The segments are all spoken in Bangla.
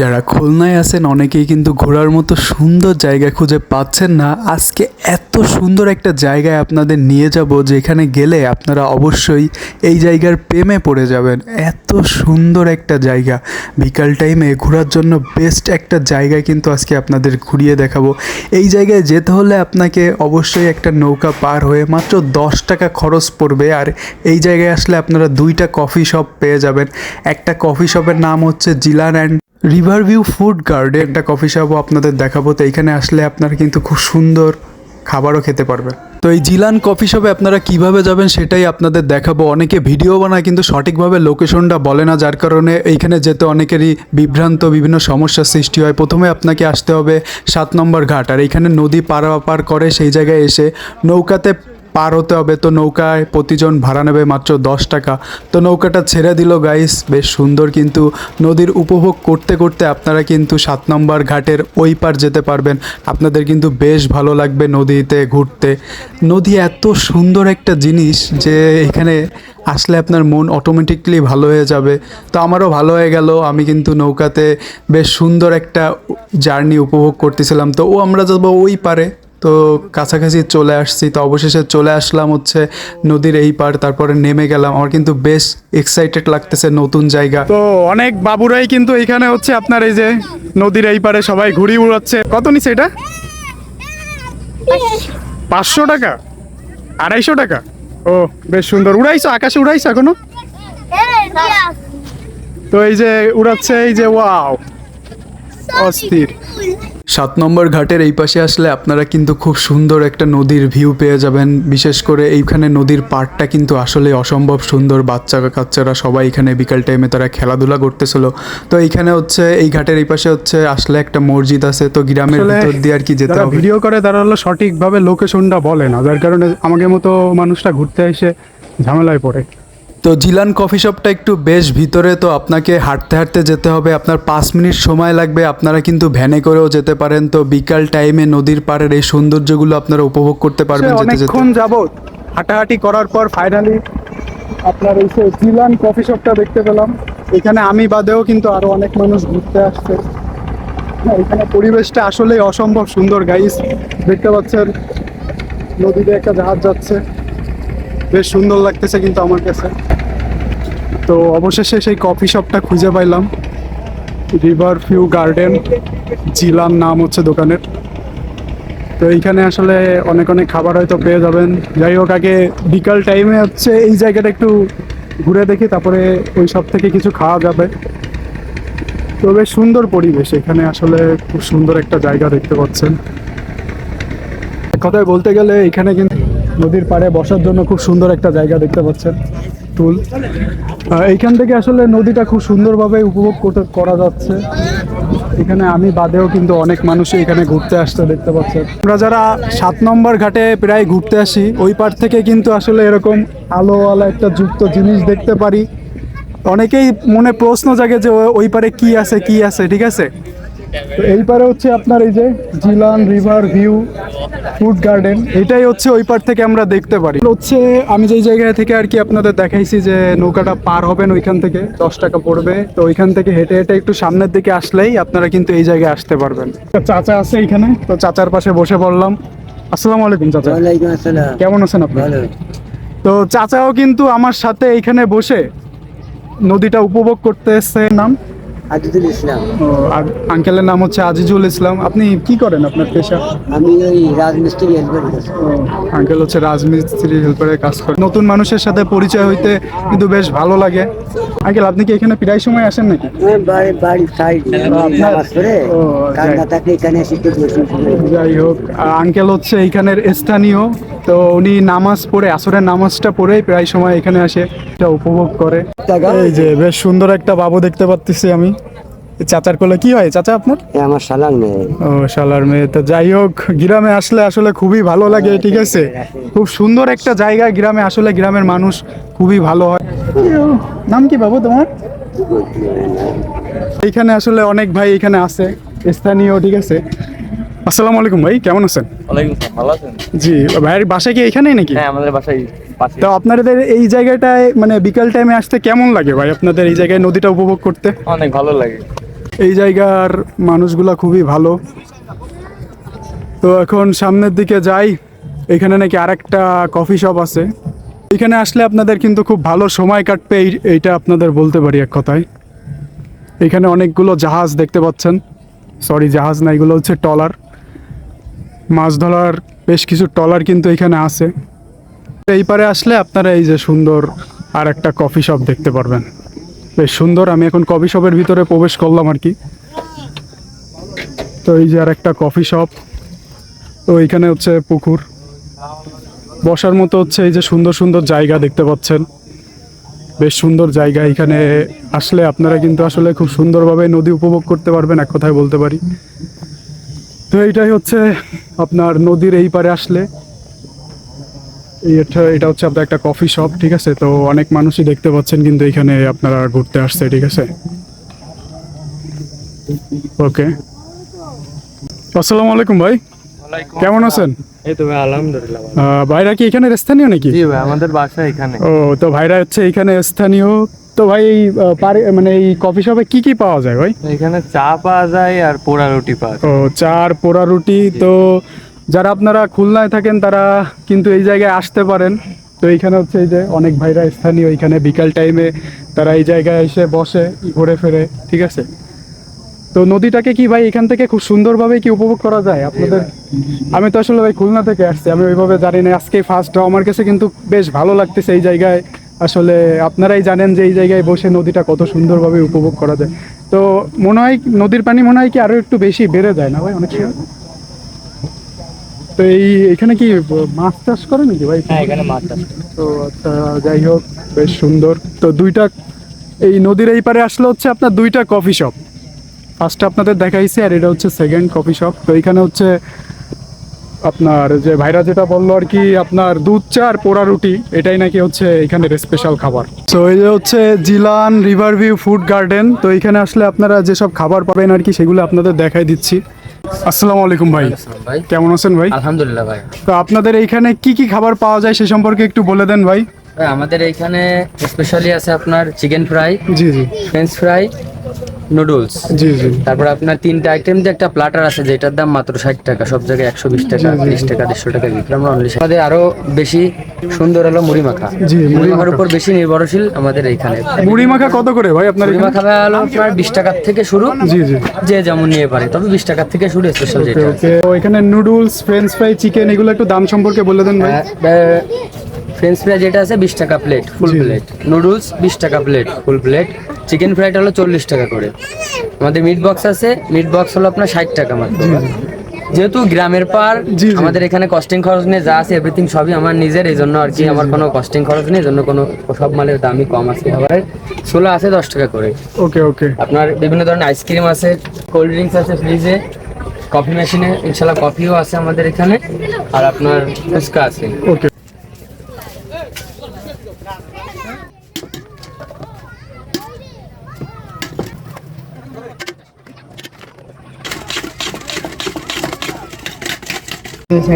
যারা খুলনায় আছেন, অনেকেই কিন্তু ঘোরার মতো সুন্দর জায়গা খুঁজে পাচ্ছেন না। আজকে এত সুন্দর একটা জায়গায় আপনাদের নিয়ে যাব, যেখানে গেলে আপনারা অবশ্যই এই জায়গার প্রেমে পড়ে যাবেন। এত সুন্দর একটা জায়গা। বিকাল টাইমে ঘোরার জন্য বেস্ট একটা জায়গায় কিন্তু আজকে আপনাদের ঘুরিয়ে দেখাবো। এই জায়গায় যেতে হলে আপনাকে অবশ্যই একটা নৌকা পার হয়ে মাত্র দশ টাকা খরচ পড়বে, আর এই জায়গায় আসলে আপনারা দুইটা কফি শপ পেয়ে যাবেন। একটা কফি শপের নাম হচ্ছে Jilan and river view food garden একটা কফি শপও আপনাদের দেখাবো। তো এইখানে আসলে আপনারা কিন্তু খুব সুন্দর খাবারও খেতে পারবেন। তো এই জিলান কফি শপে আপনারা কীভাবে যাবেন সেটাই আপনাদের দেখাবো। অনেকে ভিডিও বানায় কিন্তু সঠিকভাবে লোকেশনটা বলে না, যার কারণে এইখানে যেতে অনেকেরই বিভ্রান্ত, বিভিন্ন সমস্যার সৃষ্টি হয়। প্রথমে আপনাকে আসতে হবে সাত নম্বর ঘাট, আর এইখানে নদী পারাপার করে সেই জায়গায় এসে নৌকাতে পার হতে হবে। তো নৌকায় প্রতিজন ভাড়া নেবে মাত্র দশ টাকা। তো নৌকাটা ছেড়ে দিল গাইস বেশ সুন্দর কিন্তু নদীর উপভোগ করতে করতে আপনারা কিন্তু সাত নম্বর ঘাটের ওই পার যেতে পারবেন। আপনাদের কিন্তু বেশ ভালো লাগবে নদীতে ঘুরতে। নদী এত সুন্দর একটা জিনিস যে এখানে আসলে আপনার মন অটোমেটিকলি ভালো হয়ে যাবে। তো আমারও ভালো হয়ে গেল। আমি কিন্তু নৌকাতে বেশ সুন্দর একটা জার্নি উপভোগ করতেছিলাম। তো ও আমরা যাব ওই পারে। তো কাছাকাছি চলে আসছি তো অবশেষে চলে আসলাম হচ্ছে নদীর এই পার তারপরে নেমে গেলাম আমার কিন্তু বেশ এক্সাইটেড লাগতেছে নতুন জায়গা তো অনেক বাবুরাই কিন্তু এখানে হচ্ছে আপনার এই যে নদীর এই পারে সবাই ঘুড়ি উড়াচ্ছে কত নিছে এটা পাঁচশো টাকা আড়াইশো টাকা ও বেশ সুন্দর উড়াইছো আকাশে উড়াইছো এখনও তো এই যে উড়াচ্ছে এই যে ওয়াও অস্থির। সাত নম্বর ঘাটের এই পাশে আসলে আপনারা কিন্তু খুব সুন্দর একটা নদীর ভিউ পেয়ে যাবেন। বিশেষ করে এইখানে নদীর পাড়টা কিন্তু আসলে অসম্ভব সুন্দর। বাচ্চা কাচ্চারা সবাই এখানে বিকাল টাইমে তারা খেলাধুলা করতেছিল। তো এইখানে হচ্ছে এই ঘাটের এই পাশে হচ্ছে আসলে একটা মসজিদ আছে। তো গ্রামের ভিতর দিয়ে আর কি যেতে হবে। ভিডিও করে তারা হলো সঠিকভাবে লোকেশনটা বলে না যার কারণে আমাকে মতো মানুষটা ঘুরতে এসে ঝামেলায় পড়ে। তো জিলান কফি শপটা একটু বেশ ভিতরে তো আপনাকে হাঁটতে হাঁটতে যেতে হবে। আপনার পাঁচ মিনিট সময় লাগবে আপনারা কিন্তু ভ্যানে করেও যেতে পারেন। তো বিকাল টাইমে নদীর পাড়ের এই সৌন্দর্যগুলো আপনারা উপভোগ করতে পারবেন যেতে যেতে। যাবত হাঁটাহাঁটি করার পর ফাইনালি আপনার এই জিলান কফি শপটা দেখতে পেলাম। এখানে আমি বাদেও কিন্তু আরও অনেক মানুষ ঘুরতে আসছে। হ্যাঁ, এখানে পরিবেশটা আসলেই অসম্ভব সুন্দর গাইস দেখতে পাচ্ছেন নদীতে একটা জাহাজ যাচ্ছে। বেশ সুন্দর লাগতেছে কিন্তু আমার কাছে। তো অবশেষে সেই কফি শপটা খুঁজে পাইলাম। রিভার ভিউ গার্ডেন জিলান নাম হচ্ছে দোকানের। তো এইখানে আসলে অনেক অনেক খাবার হয়তো পেয়ে যাবেন। যাই হোক, আগে বিকাল টাইমে হচ্ছে এই জায়গাটা একটু ঘুরে দেখি, তারপরে ওই সব থেকে কিছু খাওয়া যাবে। তো বেশ সুন্দর পরিবেশ এখানে আসলে খুব সুন্দর একটা জায়গা দেখতে পাচ্ছেন। কথায় বলতে গেলে এখানে কিন্তু নদীর পাড়ে বসার জন্য খুব সুন্দর একটা জায়গা দেখতে পাচ্ছেন আহ, এইখান থেকে আসলে নদীটা খুব সুন্দরভাবে উপভোগ করতে করা যাচ্ছে। এখানে আমি বাদেও কিন্তু অনেক মানুষই এখানে ঘুরতে আসতে দেখতে পাচ্ছেন। আমরা যারা সাত নম্বর ঘাটে প্রায় ঘুরতে আসি ওই পার থেকে কিন্তু আসলে এরকম আলোওয়ালা একটা যুক্ত জিনিস দেখতে পারি। অনেকেই মনে প্রশ্ন জাগে যে ওই পারে কি আছে কি আছে ঠিক আছে? তো এই পারে হচ্ছে আপনার এই যে Jilan river view food garden এটাই হচ্ছে ওই পার থেকে আমরা দেখতে পারি। হচ্ছে আমি যেই জায়গা থেকে আর কি আপনাদের দেখাইছি যে নৌকাটা পার হবেন ওইখান থেকে দশ টাকা পড়বে। তো ওইখান থেকে হেঁটে হেঁটে একটু সামনের দিকে আসলেই আপনারা কিন্তু এই জায়গায় আসতে পারবেন। চাচা আছে এখানে? তো চাচার পাশে বসে পড়লাম। আসসালামু আলাইকুম চাচা। আসসালাম। কেমন আছেন আপনি? তো চাচাও কিন্তু আমার সাথে এইখানে বসে নদীটা উপভোগ করতে এসছে নাম। আজিজুল ইসলাম। আর আঙ্কেলের নাম হচ্ছে আজিজুল ইসলাম। আপনি কি করেন আপনার পেশা? আমি ওই রাজমিস্ত্রি হেল্পার করছি আঙ্কেল হচ্ছে রাজমিস্ত্রি হেল্পারের কাজ করে নতুন মানুষের সাথে পরিচয় হইতে কিন্তু বেশ ভালো লাগে। আঙ্কেল আপনি কি এখানে প্রায় সময় আসেন নাকি? বাড়ি বাড়ি সাইড আপনার- নামাজ পড়ে কাজ যাই। থাকলে এখানে এসে যাই হোক আঙ্কেল হচ্ছে এইখানের স্থানীয়। তো উনি নামাজ পড়ে আসরের নামাজটা পড়েই প্রায় সময় এখানে আসে এটা উপভোগ করে। এই যে বেশ সুন্দর একটা বাবু দেখতে পাচ্ছি আমি। চাচার কোলে কি হয়? চাচা আপনার? আমার শালার মেয়ে। ও শালার মেয়ে। তো যাই হোক গ্রামে আসলে আসলে খুবই ভালো লাগে ঠিক আছে? খুব সুন্দর একটা জায়গা গ্রামে আসলে গ্রামের মানুষ খুবই ভালো হয়। নাম কি বাবু তোমার? এইখানে আসলে অনেক ভাই এখানে আছে স্থানীয় ঠিক আছে? আসসালামু আলাইকুম ভাই কেমন আছেন? ওয়ালাইকুম আসসালাম, ভালো আছেন? জি ভাইয়ের বাসা কি এখানেই নাকি? হ্যাঁ আমাদের বাসায় পাশে তো আপনাদের এই জায়গাটায় মানে বিকাল টাইমে আসতে কেমন লাগে ভাই আপনাদের এই জায়গায় নদীটা উপভোগ করতে? অনেক ভালো লাগে। এই জায়গার মানুষগুলা খুবই ভালো। তো এখন সামনের দিকে যাই এখানে নাকি আরেকটা কফি শপ আছে। এখানে আসলে আপনাদের কিন্তু খুব ভালো সময় কাটবে এই এইটা আপনাদের বলতে পারি এক কথায়। এখানে অনেকগুলো জাহাজ দেখতে পাচ্ছেন। সরি জাহাজ না এগুলো হচ্ছে টলার মাছ ধরার বেশ কিছু টলার কিন্তু এখানে আছে। এই পারে আসলে আপনারা এই যে সুন্দর আর একটা কফি শপ দেখতে পারবেন। বেশ সুন্দর, আমি এখন কফি শপের ভিতরে প্রবেশ করলাম আর কি। তো এই যে আর একটা কফি শপ, তো এইখানে হচ্ছে পুকুর। বসার মতো হচ্ছে এই যে সুন্দর সুন্দর জায়গা দেখতে পাচ্ছেন। বেশ সুন্দর জায়গা, এখানে আসলে আপনারা কিন্তু আসলে খুব সুন্দরভাবে নদী উপভোগ করতে পারবেন, এক কথায় বলতে পারি। তো এইটাই হচ্ছে আপনার নদীর এই পারে আসলে। এটা এটা হচ্ছে আপনার একটা কফি শপ ঠিক আছে? তো অনেক মানুষই দেখতে পাচ্ছেন কিন্তু এখানে আপনারা ঘুরতে আসছে, ঠিক আছে? ওকে আসসালামু আলাইকুম ভাই। কেমন আছেন? এই তো ভাই আলহামদুলিল্লাহ ভাইরা কি এখানে স্থানীয় নাকি? জি ভাই আমাদের বাসা এখানে। ও তো ভাইরা হচ্ছে এখানে স্থানীয়। তো ভাই এই মানে এই কফি শপে কি কি পাওয়া যায় ভাই? এখানে চা পাওয়া যায় আর পোড়া রুটি পাওয়া যায়। ও চার পোড়া রুটি। তো যারা আপনারা খুলনায় থাকেন তারা কিন্তু এই জায়গায় আসতে পারেন। তো এইখানে হচ্ছে এই যে অনেক ভাইরা স্থানীয় এখানে বিকাল টাইমে তারা এই জায়গায় এসে বসে ঘুরে ফেরে ঠিক আছে? তো নদীটাকে কি ভাই এখান থেকে খুব সুন্দরভাবে কি উপভোগ করা যায় আপনাদের? আমি তো আসলে ভাই খুলনা থেকে আসছি আমি ওইভাবে জানি না। আজকে ফার্স্ট আমার কাছে কিন্তু বেশ ভালো লাগতেছে এই জায়গায়। আসলে আপনারাই জানেন যে এই জায়গায় বসে নদীটা কত সুন্দরভাবে উপভোগ করা যায়। তো মনে হয় নদীর পানি মনে হয় কি আরও একটু বেশি বেড়ে যায় না ভাই অনেক সময়? তো এই এখানে কি মাছ চাষ করে নাকি ভাই? হ্যাঁ এখানে মাছ চাষ তো আচ্ছা যাই হোক বেশ সুন্দর। তো দুইটা এই নদীর এই পারে আসলে হচ্ছে আপনার দুইটা কফি শপ ফার্স্টে আপনাদের দেখাইছি আর এটা হচ্ছে সেকেন্ড কফি শপ তো এখানে হচ্ছে আপনার যে ভাইরা যেটা বলল আর কি আপনার দুধ চা আর পোড়া রুটি এটাই নাকি হচ্ছে এখানের স্পেশাল খাবার। তো এই যে হচ্ছে Jilan river view food garden তো এখানে আসলে আপনারা যেসব খাবার পাবেন আর কি সেগুলো আপনাদের দেখাই দিচ্ছি। আসসালামু আলাইকুম ভাই। কেমন আছেন ভাই? আলহামদুলিল্লাহ ভাই। তো আপনাদের এইখানে কি কি খাবার পাওয়া যায় সে সম্পর্কে একটু বলে দেন ভাই। ভাই আমাদের এইখানে স্পেশালি আছে আপনার চিকেন ফ্রাই জি জি। French fry noodles. জি জি। তারপর আপনার তিনটা আইটেম দিয়ে একটা প্লাটার আছে যেটার দাম মাত্র ষাট টাকা সব জায়গায় একশো বিশ টাকা তিরিশ টাকা দেড়শো টাকা বিক্রি। আমরা অনলি আমাদের আরও বেশি সুন্দর হলো মুড়ি মাখা। মুড়ি মাখার উপর বেশি নির্ভরশীল আমাদের এইখানে। মুড়ি মাখা কত করে ভাই আপনার মুড়ি মাখা হলো আপনার বিশ টাকার থেকে শুরু। জি জি। যে যেমন নিয়ে পারে তবে বিশ টাকার থেকে শুরু স্পেশাল যেটা এখানে নুডলস ফ্রেঞ্চ ফ্রাই চিকেন এগুলো একটু দাম সম্পর্কে বলে দেন ভাই। ফ্রেঞ্চ ফ্রাই যেটা আছে বিশ টাকা প্লেট ফুল প্লেট নুডলস বিশ টাকা প্লেট ফুল প্লেট চিকেন ফ্রাইটা হলো চল্লিশ টাকা করে। আমাদের মিট বক্স আছে মিট বক্স হলো আপনার ষাট টাকা মাত্র। যেহেতু গ্রামের পার। আমাদের এখানে কস্টিং খরচ নিয়ে যা আছে এভরিথিং সবই আমার নিজের এই জন্য আর কি আমার কোনো কস্টিং খরচ নেই জন্য কোনো সব মালের দামই কম আছে খাবারের ষোলো আছে দশ টাকা করে। ওকে ওকে। আপনার বিভিন্ন ধরনের আইসক্রিম আছে কোল্ড ড্রিঙ্কস আছে ফ্রিজে কফি মেশিনে ইনশাল্লাহ কফিও আছে আমাদের এখানে আর আপনার ফুচকা আছে। ওকে।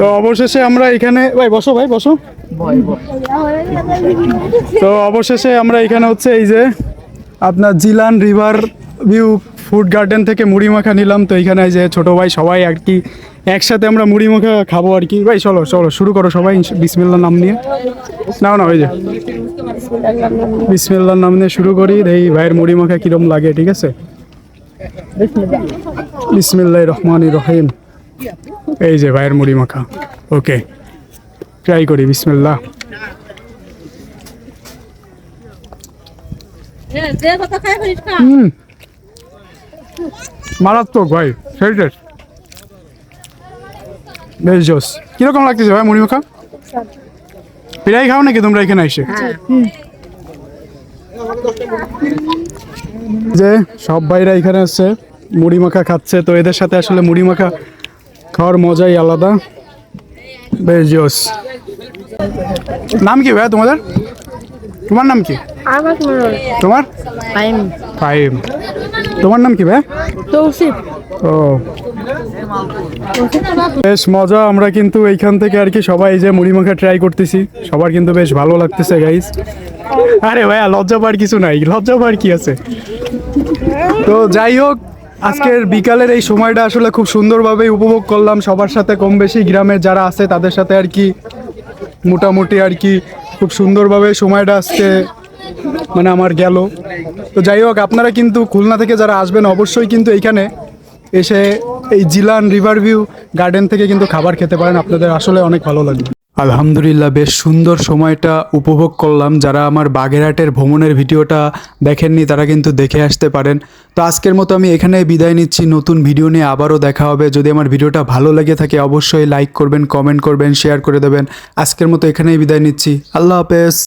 তো অবশেষে আমরা এখানে ভাই বসো ভাই বসো। তো অবশেষে আমরা এখানে হচ্ছে এই যে আপনার Jilan river view food garden থেকে মুড়ি মাখা নিলাম। তো এখানে যে ছোট ভাই সবাই আর কি একসাথে আমরা মুড়ি মাখা খাব আর কি। ভাই চলো চলো শুরু করো সবাই বিসমিল্লার নাম নিয়ে। নাও না ওই যে। বিসমিল্লার নাম নিয়ে শুরু করি। এই ভাইয়ের মুড়ি মাখা কিরম লাগে ঠিক আছে? বিসমিল্লাহ রহমান রহিম। এই যে ভাইয়ের মুড়ি মাখা। ওকে। ট্রাই করি হুম। মারাত্মক ভাই সেই বেশ জোস কীরকম লাগতেছে ভাই মুড়ি মাখা? প্রায় খাও নাকি তোমরা এখানে এসে? যে সব ভাইরা এখানে আছে, মুড়ি মাখা খাচ্ছে, তো এদের সাথে আসলে মুড়ি মাখা খাওয়ার মজাই আলাদা। বেশ জোস। নাম কি ভাইয়া তোমাদের? তোমার নাম কি? তোমার? ফাইম তোমার নাম কি ভাই তৌসিফ। ও। বেশ মজা আমরা কিন্তু এইখান থেকে আর কি সবাই যে মুড়ি মাখা ট্রাই করতেছি। সবার কিন্তু বেশ ভালো লাগতেছে গাইস আরে ভাইয়া লজ্জা পাওয়ার কিছু নাই। লজ্জা পাওয়ার কি আছে? তো যাই হোক আজকের বিকালের এই সময়টা আসলে খুব সুন্দরভাবে উপভোগ করলাম। সবার সাথে কম বেশি গ্রামের যারা আছে তাদের সাথে আর কি মোটামুটি আর কি খুব সুন্দরভাবে সময়টা আজকে মানে আমার গেল। তো যাই হোক আপনারা কিন্তু খুলনা থেকে যারা আসবেন অবশ্যই কিন্তু এইখানে এসে এই জিলান রিভার ভিউ গার্ডেন থেকে কিন্তু খাবার খেতে পারেন। আপনাদের আসলে অনেক ভালো লাগবে। আলহামদুলিল্লাহ, বেশ সুন্দর সময়টা উপভোগ করলাম। যারা আমার বাগেরহাটের ভ্রমণের ভিডিওটা দেখেননি, তারা কিন্তু দেখে আসতে পারেন। তো আজকের মতো আমি এখানে বিদায় নিচ্ছি। নতুন ভিডিও নিয়ে আবারও দেখা হবে। যদি আমার ভিডিওটা ভালো লেগে থাকে, অবশ্যই লাইক করবেন, কমেন্ট করবেন, শেয়ার করে দেবেন। আজকের মতো এখানেই বিদায় নিচ্ছি। আল্লাহ হাফেজ।